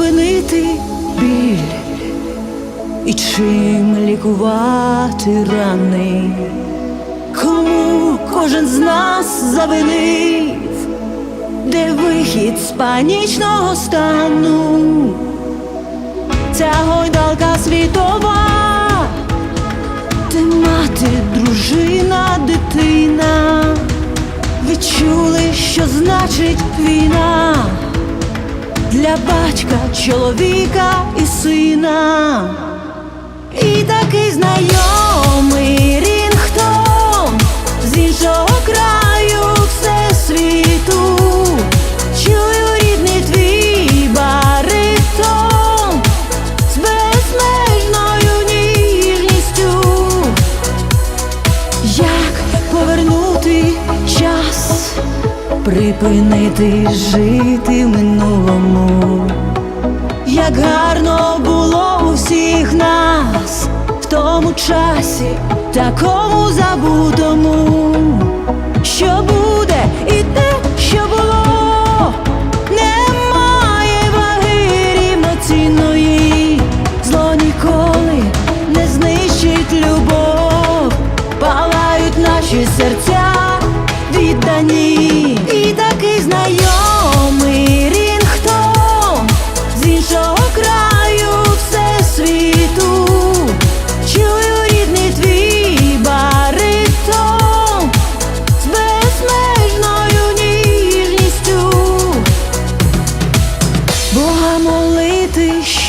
припинити біль? І чим лікувати рани, кому кожен з нас завинив, де вихід з панічного стану, ця гойдалка світова, де мати, дружина, дитина. Відчули, що значить війна для батька, чоловіка і сина. І такий знайомий рінгтон з іншого краю всесвіту. Чую рідний твій з безмежною ніжністю. Як повернути час, припинити жити в минулому, як гарно було у всіх нас в тому часі, такому забутому, що буде і те, що було, немає ваги зло ніколи не знищить любов, палають наші серця віддані,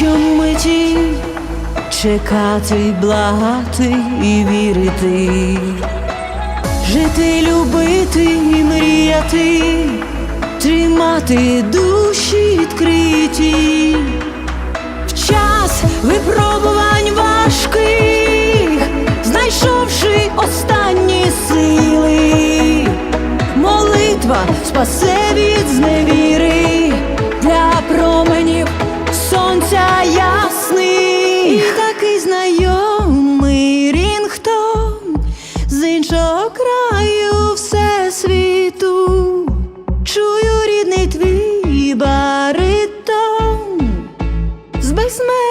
молити, щомиті, чекати, благати і вірити, жити, любити і мріяти, тримати душі відкриті. В час випробувань важких, знайшовши останні сили, молитва спасе від зневіри сонця ясний. І такий знайомий рінгтон з іншого краю всесвіту. Чую рідний твій баритон з безмежною